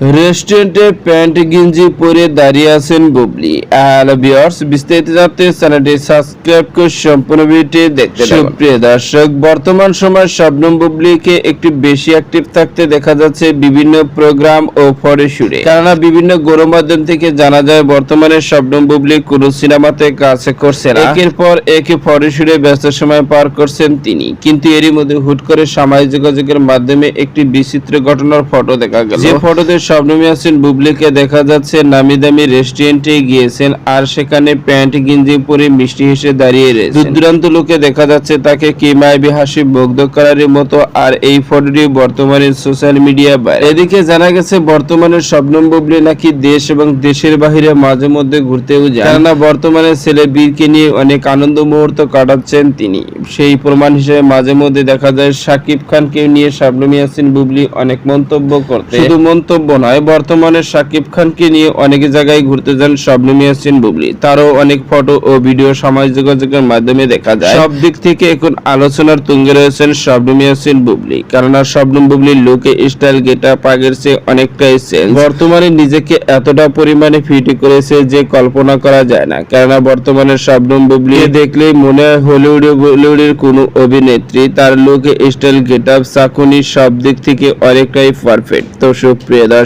রেস্টুরেন্টে প্যান্ট গেঞ্জি পরে দাঁড়িয়ে আছেন বুবলি। হ্যালো ভিউয়ার্স, বিস্তারিত জানতে চ্যানেলটি সাবস্ক্রাইব করে সম্পূর্ণ ভিডিওটি দেখতে সুপ্রিয় দর্শক, বর্তমান সময় শবনম বুবলিকে একটু বেশি অ্যাক্টিভ থাকতে দেখা যাচ্ছে বিভিন্ন প্রোগ্রাম ও ফটোশুটে কেননা বিভিন্ন গণমাধ্যম থেকে জানা যায়, বর্তমানে শবনম বুবলি কোন সিনেমাতে কাজ করছে না। একের পর এক ফটোশুটে ব্যস্ত সময় পার করছেন তিনি। কিন্তু এরই মধ্যে হুট করে সামাজিক যোগাযোগের মাধ্যমে একটি বিচিত্র ঘটনার ফটো দেখা গেল। যে ফটোতে শবনম ইয়াসিন বুবলিকে দেখা যাচ্ছে নামি দামি রেস্টুরেন্টে গিয়েছেন, আর সেখানে প্যান্ট, গেঞ্জি পরে মিষ্টি হেসে দাঁড়িয়ে রয়েছে দূর দূরান্ত লোকে দেখা যাচ্ছে তাকে কি মায়াবী হাসি মুগ্ধ করার মতো, আর এই ফটোটি বর্তমানে সোশ্যাল মিডিয়া এদিকে জানা গেছে, বর্তমানে শবনম বুবলি নাকি দেশ এবং দেশের বাহিরে মাঝে মধ্যে ঘুরতেও যান কেননা বর্তমানে ছেলে বীরকে নিয়ে অনেক আনন্দ মুহূর্ত কাটাচ্ছেন তিনি। সেই প্রমাণ হিসেবে মাঝে মধ্যে দেখা যায়, সাকিব খানকে নিয়ে শাবনম ইয়াসিন বুবলি অনেক মন্তব্য করতে। শুধু মন্তব্য নয় বর্তমানে সাকিব খানকে নিয়ে অনেক জায়গায় ঘুরতে যান শাবনম ইয়াসিন বুবলি। তারও অনেক ফটো ও ভিডিও সামাজিক যোগাযোগের মাধ্যমে দেখা যায়। সব দিক থেকে এখন আলোচনার তুঙ্গে রয়েছেন শাবনম ইয়াসিন বুবলি। কেননা শাবনম বুবলির লুকে স্টাইল গেটা পাগের চেয়ে অনেকটাই চেঞ্জ। বর্তমানে নিজেকে এতটা পরিমাণে ফিট করেছে যে কল্পনা করা যায় না। কেননা বর্তমানে শাবনম বুবলি দেখলেই মনে হয় হলিউড বলিউডের কোনো অভিনেত্রী। তার লুকে স্টাইল গেট আপ চাকুনি সব দিক থেকে অনেকটাই পারফেক্ট তো সুপ্রিয় দর্শক